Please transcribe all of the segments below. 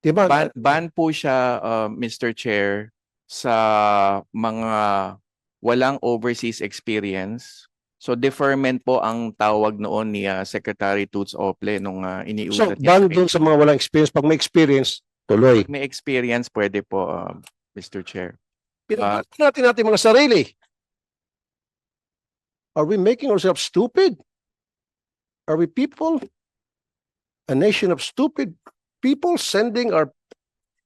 Di ba? Ban, ban po siya, uh, Mr. Chair, sa mga walang overseas experience. So deferment po ang tawag noon ni uh, Secretary Toots Ople nung uh, So, iniulat ban niya. doon sa mga walang experience. Pag may experience, tuloy. May experience pwede po, uh, Mr. Chair. Pinagbago natin natin mga sarili. Are we making ourselves stupid? Are we people? A nation of stupid people sending our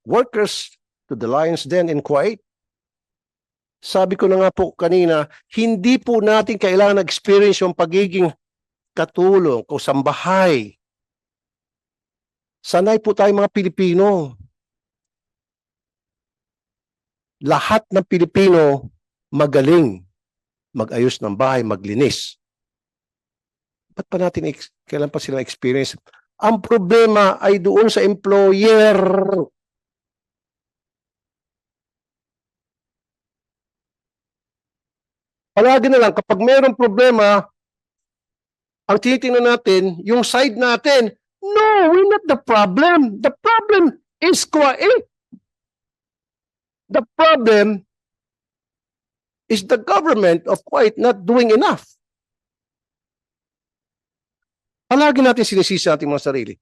workers to the lion's den in Kuwait? Sabi ko na nga po kanina, hindi po natin kailangan experience yung pagiging katulong o sambahay. Sanay po tayo mga Pilipino. lahat ng Pilipino magaling mag-ayos ng bahay, maglinis. Ba't pa natin, kailan pa sila experience? Ang problema ay doon sa employer. Palagi na lang, kapag mayroong problema, ang tinitingnan natin, yung side natin, no, we're not the problem. The problem is Kuwait. The problem is the government of Kuwait not doing enough. Palagi natin sinisisi ating mga sarili.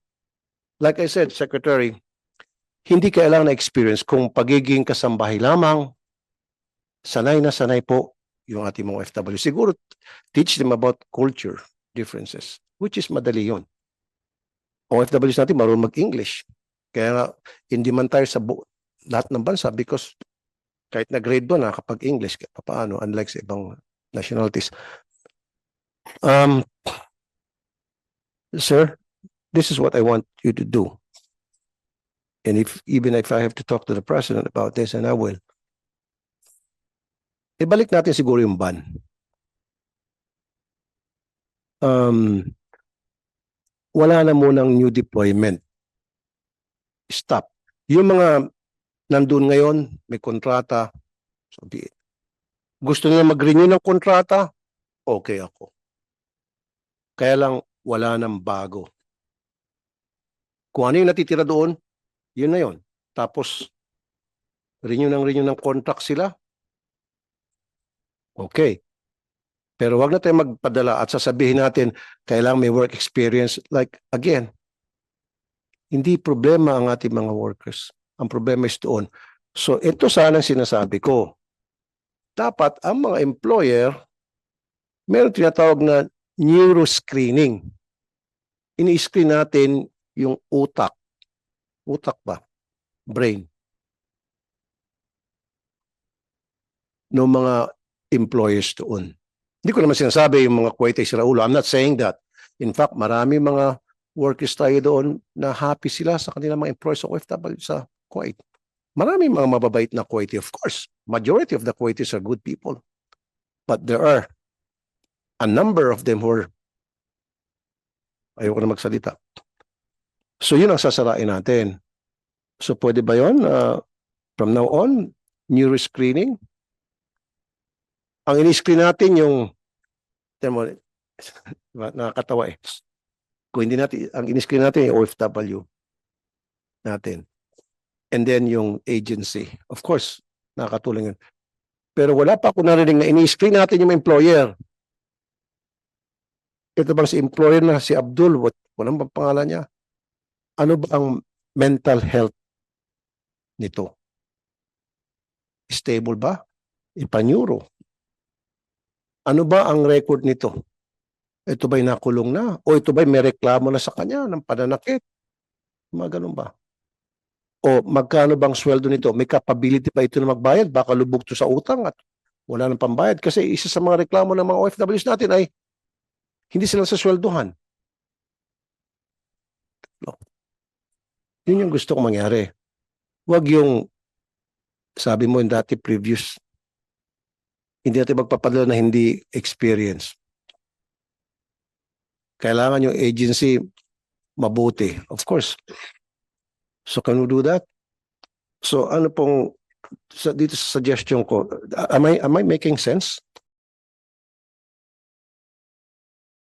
Like I said, Secretary, hindi kailangan na experience kung pagiging kasambahay lamang, sanay na sanay po yung ating mga FW. Siguro, teach them about culture differences, which is madali yun. OFWs natin marunong mag-English. Kaya nga, hindi man tayo sa lahat ng bansa because kahit na grade 1 nakakapag English kahit paano unlike sa ibang nationalities. Um, sir, this is what I want you to do. And if even if I have to talk to the president about this, and I will. Ibalik natin siguro yung ban. Um, wala na munang new deployment. Stop. Yung mga nandun ngayon, may kontrata, sabi, gusto nila mag-renew ng kontrata, okay ako. Kaya lang, wala nang bago. Kung ano yung natitira doon, yun na yun. Tapos, renew ng renew ng contract sila, okay. Pero wag na tayo magpadala at sasabihin natin, kailangan may work experience. Like, again, hindi problema ang ating mga workers. Ang problema is doon. So ito sana sinasabi ko. Dapat ang mga employer, meron tinatawag na neuroscreening. Ini-screen natin yung utak. Utak ba? Brain. ng mga employers doon. Hindi ko naman sinasabi yung mga Kuwaiti sila ulo. I'm not saying that. In fact, marami mga workers tayo doon na happy sila sa kanilang mga employers sa OFW sa Kuwait. Marami mga mababait na Kuwaiti, of course. Majority of the Kuwaitis are good people. But there are a number of them who are ayoko na magsalita. So yun ang sasarain natin. So pwede ba yun? Uh, from now on, neuro screening? Ang ini-screen natin yung mo, diba, nakakatawa eh. Kung hindi natin, ang ini-screen natin yung OFW natin. And then yung agency. Of course, nakakatulong yun. Pero wala pa ako narinig na ini-screen natin yung employer. Ito bang si employer na si Abdul, what, walang bang pangalan niya? Ano ba ang mental health nito? Stable ba? Ipanyuro. Ano ba ang record nito? Ito ba'y nakulong na? O ito ba'y may reklamo na sa kanya ng pananakit? Mga ganun ba? O magkano bang sweldo nito? May capability ba ito na magbayad? Baka lubog to sa utang at wala nang pambayad. Kasi isa sa mga reklamo ng mga OFWs natin ay hindi sila sa sweldohan. No. Yun yung gusto kong mangyari. Huwag yung sabi mo yung dati previous hindi natin magpapadala na hindi experience. Kailangan yung agency mabuti. Of course. So can we do that? So ano pong sa, dito sa suggestion ko, am I, am I making sense?